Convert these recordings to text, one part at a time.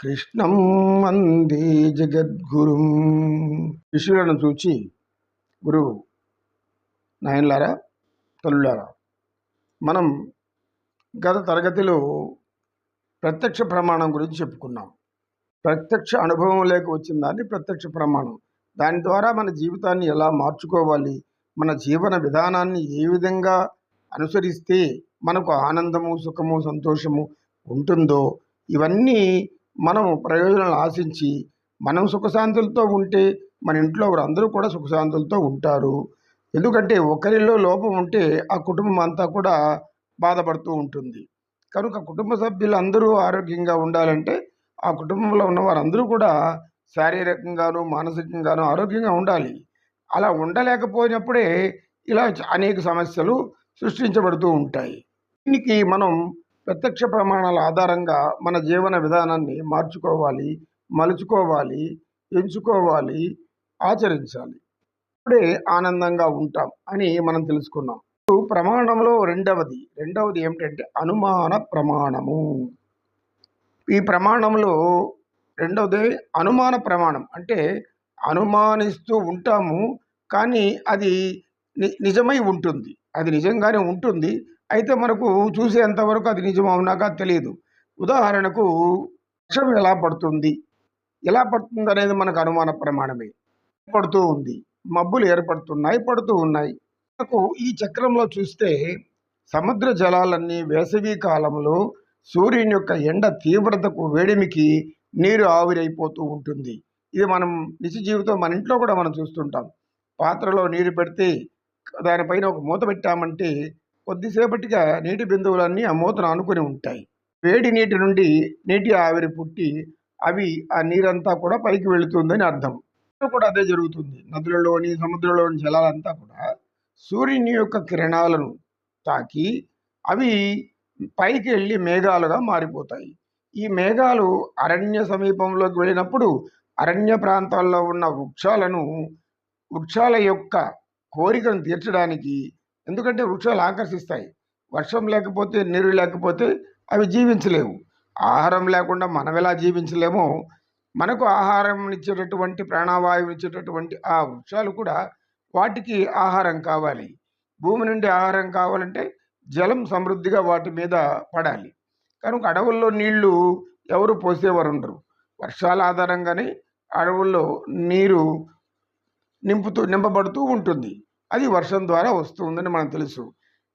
కృష్ణం అంది జగద్గురు. శిష్యులను చూచి గురువు నాయనలారా తల్లులారా మనం గత తరగతిలో ప్రత్యక్ష ప్రమాణం గురించి చెప్పుకున్నాం. ప్రత్యక్ష అనుభవం లేక వచ్చిన దాన్ని ప్రత్యక్ష ప్రమాణం. దాని ద్వారా మన జీవితాన్ని ఎలా మార్చుకోవాలి మన జీవన విధానాన్ని ఏ విధంగా అనుసరిస్తే మనకు ఆనందము సుఖము సంతోషము ఉంటుందో ఇవన్నీ మనం ప్రయోజనాలు ఆశించి మనం సుఖశాంతులతో ఉంటే మన ఇంట్లో అందరూ కూడా సుఖశాంతులతో ఉంటారు. ఎందుకంటే ఒకరిలో లోపం ఉంటే ఆ కుటుంబం అంతా కూడా బాధపడుతూ ఉంటుంది. కనుక కుటుంబ సభ్యులు అందరూ ఆరోగ్యంగా ఉండాలంటే ఆ కుటుంబంలో ఉన్న వారందరూ కూడా శారీరకంగాను మానసికంగాను ఆరోగ్యంగా ఉండాలి. అలా ఉండలేకపోయినప్పుడే ఇలా అనేక సమస్యలు సృష్టించబడుతూ ఉంటాయి. దీనికి మనం ప్రత్యక్ష ప్రమాణాల ఆధారంగా మన జీవన విధానాన్ని మార్చుకోవాలి మలుచుకోవాలి ఎంచుకోవాలి ఆచరించాలి. అప్పుడే ఆనందంగా ఉంటాం అని మనం తెలుసుకున్నాం. ఇప్పుడు ప్రమాణంలో రెండవది రెండవది ఏమిటంటే అనుమాన ప్రమాణము. ఈ ప్రమాణంలో రెండవది అనుమాన ప్రమాణం. అంటే అనుమానిస్తూ ఉంటాము కానీ అది ని నిజమై ఉంటుంది. అది నిజంగానే ఉంటుంది అయితే మనకు చూసేంతవరకు అది నిజం అవునాక తెలియదు. ఉదాహరణకు వర్షం ఎలా పడుతుంది? ఎలా పడుతుంది అనేది మనకు అనుమాన ప్రమాణమే. పడుతూ ఉంది. మబ్బులు ఏర్పడుతున్నాయి పడుతూ ఉన్నాయి. మనకు ఈ చక్రంలో చూస్తే సముద్ర జలాలన్నీ వేసవి కాలంలో సూర్యుని యొక్క ఎండ తీవ్రతకు వేడిమికి నీరు ఆవిరైపోతూ ఉంటుంది. ఇది మనం నిజ జీవితం మన ఇంట్లో కూడా మనం చూస్తుంటాం. పాత్రలో నీరు పెడితే దానిపైన ఒక మూత పెట్టామంటే కొద్దిసేపటిగా నీటి బిందువులన్నీ ఆ మూతను ఆనుకొని ఉంటాయి. వేడి నీటి నుండి నీటి ఆవిరి పుట్టి అవి ఆ నీరంతా కూడా పైకి వెళుతుందని అర్థం. కూడా అదే జరుగుతుంది. నదులలోని సముద్రంలోని జలాలంతా కూడా సూర్యుని యొక్క కిరణాలను తాకి అవి పైకి వెళ్ళి మేఘాలుగా మారిపోతాయి. ఈ మేఘాలు అరణ్య సమీపంలోకి వెళ్ళినప్పుడు అరణ్య ప్రాంతాల్లో ఉన్న వృక్షాలను వృక్షాల యొక్క కోరికను తీర్చడానికి ఎందుకంటే వృక్షాలు ఆకర్షిస్తాయి. వర్షం లేకపోతే నీరు లేకపోతే అవి జీవించలేవు. ఆహారం లేకుండా మనం ఎలా జీవించలేమో మనకు ఆహారం ఇచ్చేటటువంటి ప్రాణవాయువు ఇచ్చేటటువంటి ఆ వృక్షాలు కూడా వాటికి ఆహారం కావాలి. భూమి నుండి ఆహారం కావాలంటే జలం సమృద్ధిగా వాటి మీద పడాలి. కనుక అడవుల్లో నీళ్ళు ఎవరు పోసేవారు ఉండరు వర్షాల ఆధారంగానే అడవుల్లో నీరు నింపుతూ నింపబడుతూ ఉంటుంది. అది వర్షం ద్వారా వస్తుందని మనకు తెలుసు.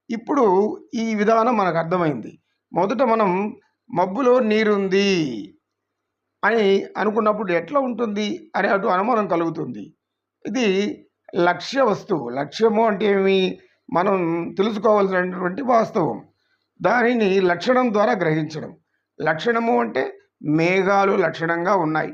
ఇప్పుడు ఈ విధానం మనకు అర్థమైంది. మొదట మనం మబ్బులో నీరుంది అని అనుకున్నప్పుడు ఎట్లా ఉంటుంది? అనే అటు అనుమానం కలుగుతుంది. ఇది లక్ష్య వస్తువు. లక్ష్యము అంటే ఏమి? మనం తెలుసుకోవాల్సినటువంటి వాస్తవం. దానిని లక్షణం ద్వారా గ్రహించడం. లక్షణము అంటే మేఘాలు లక్షణంగా ఉన్నాయి.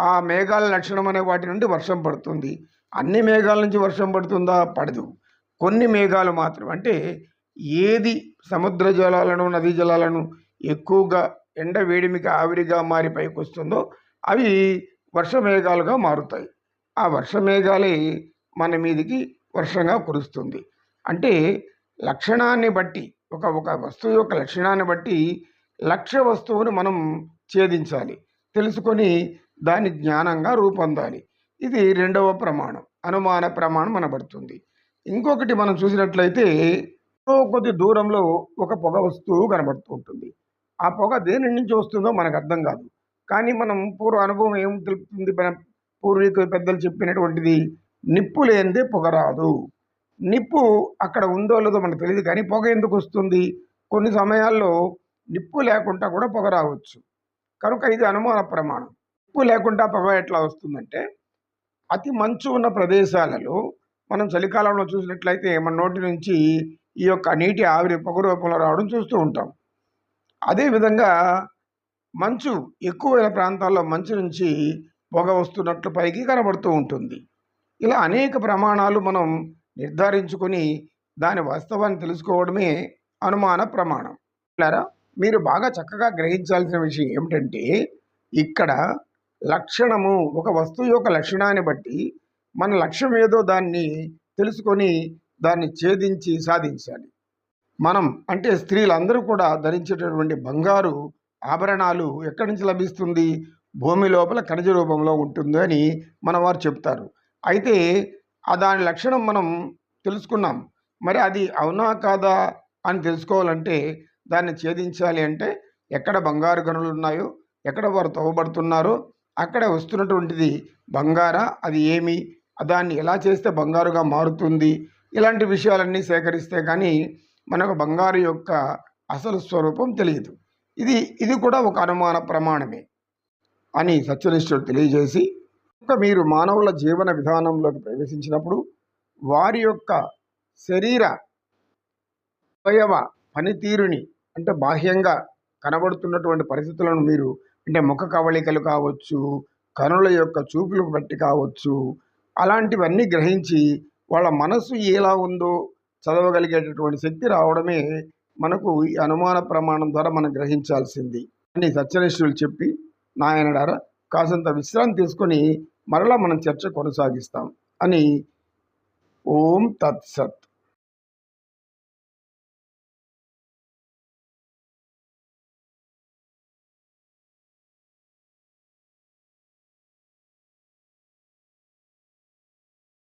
ఆ మేఘాల లక్షణం అనే వాటి నుండి వర్షం పడుతుంది. అన్ని మేఘాల నుంచి వర్షం పడుతుందా? పడదు. కొన్ని మేఘాలు మాత్రం. అంటే ఏది సముద్ర జలాలను నదీ జలాలను ఎక్కువగా ఎండ వేడిమికి ఆవిరిగా మారి పైకి వస్తుందో అవి వర్షమేఘాలుగా మారుతాయి. ఆ వర్షమేఘాలే మన మీదికి వర్షంగా కురుస్తుంది. అంటే లక్షణాన్ని బట్టి ఒక ఒక వస్తువు యొక్క లక్షణాన్ని బట్టి లక్ష్య వస్తువును మనం ఛేదించాలి. తెలుసుకొని దాన్ని జ్ఞానంగా రూపొందాలి. ఇది రెండవ ప్రమాణం. అనుమాన ప్రమాణం అనబడుతుంది. ఇంకొకటి మనం చూసినట్లయితే కొద్ది దూరంలో ఒక పొగ వస్తువు కనబడుతూ ఉంటుంది. ఆ పొగ దేని నుంచి వస్తుందో మనకు అర్థం కాదు. కానీ మనం పూర్వ అనుభవం ఏం తెలుపుతుంది? మన పూర్వీకులు పెద్దలు చెప్పినటువంటిది నిప్పు లేనిదే పొగ రాదు. నిప్పు అక్కడ ఉందో లేదో మనకు తెలియదు కానీ పొగ ఎందుకు వస్తుంది? కొన్ని సమయాల్లో నిప్పు లేకుండా కూడా పొగ రావచ్చు. కనుక ఇది అనుమాన ప్రమాణం. ఉప్పు లేకుండా పొగ ఎట్లా వస్తుందంటే అతి మంచు ఉన్న ప్రదేశాలలో మనం చలికాలంలో చూసినట్లయితే మన నోటి నుంచి ఈ యొక్క నీటి ఆవిరి పొగ రూపంలో రావడం చూస్తూ ఉంటాం. అదేవిధంగా మంచు ఎక్కువైన ప్రాంతాల్లో మంచు నుంచి పొగ వస్తున్నట్లు పైకి కనబడుతూ ఉంటుంది. ఇలా అనేక ప్రమాణాలు మనం నిర్ధారించుకొని దాని వాస్తవాన్ని తెలుసుకోవడమే అనుమాన ప్రమాణం. మీరు బాగా చక్కగా గ్రహించాల్సిన విషయం ఏమిటంటే ఇక్కడ లక్షణము ఒక వస్తువు యొక్క లక్షణాన్ని బట్టి మన లక్ష్యం ఏదో దాన్ని తెలుసుకొని దాన్ని ఛేదించి సాధించాలి. మనం అంటే స్త్రీలందరూ కూడా ధరించేటటువంటి బంగారు ఆభరణాలు ఎక్కడి నుంచి లభిస్తుంది? భూమి లోపల ఖనిజ రూపంలో ఉంటుంది అని మన వారు చెప్తారు. అయితే ఆ దాని లక్షణం మనం తెలుసుకున్నాం. మరి అది అవునా కాదా అని తెలుసుకోవాలంటే దాన్ని ఛేదించాలి అంటే ఎక్కడ బంగారు గనులు ఉన్నాయో ఎక్కడ వారు తవ్వబడుతున్నారో అక్కడ వస్తున్నటువంటిది బంగారా. అది ఏమి? దాన్ని ఎలా చేస్తే బంగారుగా మారుతుంది? ఇలాంటి విషయాలన్నీ సేకరిస్తే కానీ మనకు బంగారు యొక్క అసలు స్వరూపం తెలియదు. ఇది ఇది కూడా ఒక అనుమాన ప్రమాణమే అని సత్యనిష్ఠుడు తెలియజేసి ఇంకా మీరు మానవుల జీవన విధానంలోకి ప్రవేశించినప్పుడు వారి యొక్క శరీర అవయవ పనితీరుని అంటే బాహ్యంగా కనబడుతున్నటువంటి పరిస్థితులను మీరు అంటే ముఖ కవళికలు కావచ్చు కనుల యొక్క చూపులు బట్టి కావచ్చు అలాంటివన్నీ గ్రహించి వాళ్ళ మనసు ఎలా ఉందో చదవగలిగేటటువంటి శక్తి రావడమే మనకు ఈ అనుమాన ప్రమాణం ద్వారా మనం గ్రహించాల్సింది అని సత్యనిష్ఠులు చెప్పి నాయనడారా కాసంత విశ్రాంతి తీసుకొని మరలా మనం చర్చ కొనసాగిస్తాం అని ఓం తత్సత్.